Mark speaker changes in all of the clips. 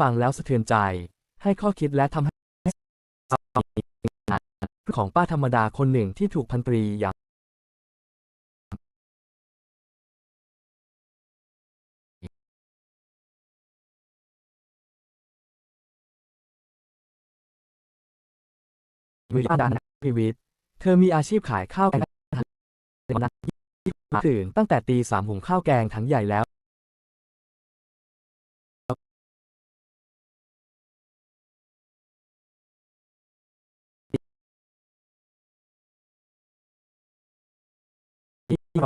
Speaker 1: ฟังแล้วสะเทือนใจ ให้ข้อคิดและทำให้ของป้าธรรมดาคนหนึ่งที่ถูกพันตรีอย่างมืออาดานชีวิต เธอมีอาชีพขายข้าวแกงตื่นตั้งแต่ตีสามหุงข้าวแกงถังใหญ่แล้ว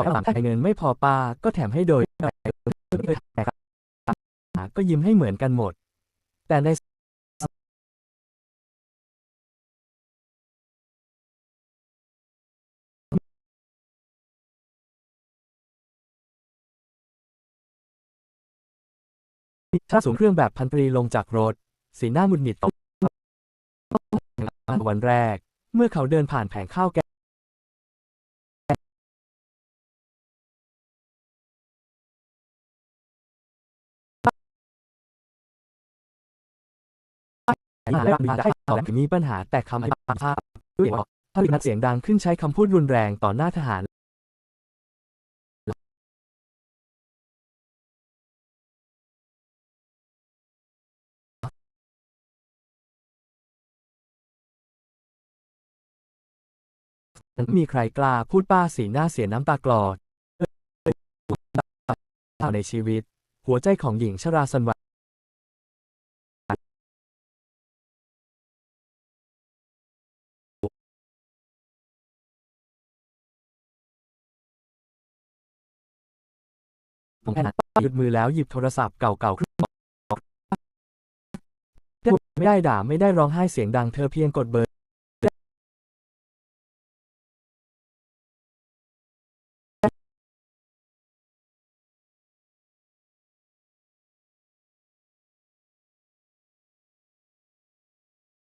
Speaker 1: อกว่าเงินไม่พอป้าก็แถมให้โดยก็ยิ้มให้เหมือนกันหมด แต่ในถ้าสูงเครื่องแบบพันตรีลงจากรถ สีหน้าหมุดหงิดตกวันแรก เมื่อเขาเดินผ่านแผงข้าวแก งมีปัญหาแต่คำอธิบายด้วยถ้านัดเสียงดังขึ้นใช้คำพูดรุนแรงต่อหน้าทหารมีใครกล้าพูดป้าสีหน้าเสียน้ำตากลอดในชีวิต หัวใจของหญิงชราสันไห ผมแค่หยุดมือแล้วหยิบโทรศัพท์เก่าๆขึ้นไม่ได้ด่าไม่ได้ร้องไห้เสียงดังเธอเพียงกดเบอร์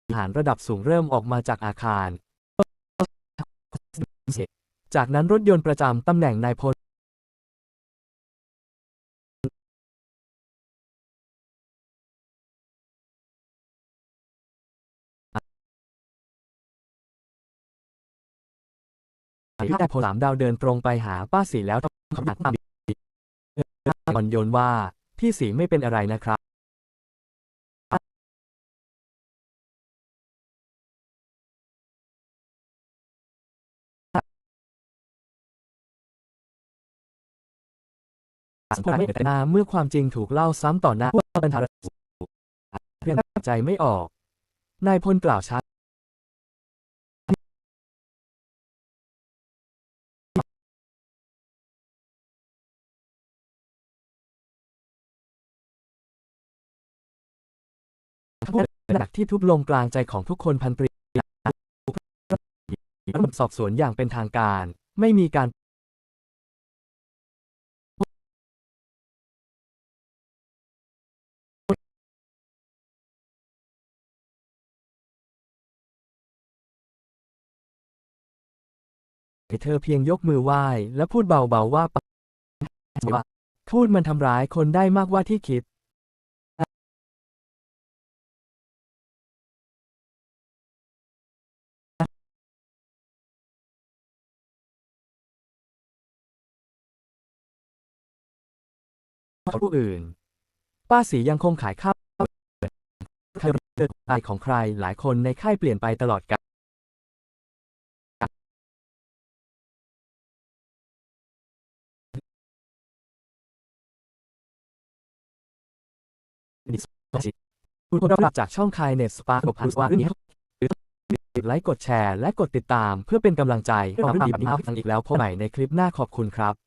Speaker 1: ทหารระดับสูงเริ่มออกมาจากอาคาร จากนั้นรถยนต์ประจำตำแหน่งนายพล แต่พลสามดาวเดินตรงไปหาป้าสีแล้วคำถามอ่อนโยนว่า พี่สีไม่เป็นอะไรนะครับพวกนั้นแต่หน้าเมื่อความจริงถูกเล่าซ้ำต่อหน้าบรรทาเพียงใจไม่ออก นายพลกล่าวชัด หนักที่ทุบลงกลางใจของทุกคนพันตรีสอบสวนอย่างเป็นทางการ ไม่มีการเธอเพียงยกมือไหว้และพูดเบาๆว่าปะว่าพูดมันทำร้ายคนได้มากกว่าที่คิด ผู้อื่น ป้าสียังคงขายข้าวใครเดินไปของใครหลายคนในค่ายเปลี่ยนไปตลอดกาลคุณผู้รับจากช่องคายเน็ตสปาร์กพันสวานี้กดไลค์กดแชร์และกดติดตามเพื่อเป็นกำลังใจให้เราทำแบบนี้อีกแล้วพบใหม่ในคลิปหน้าขอบคุณครับ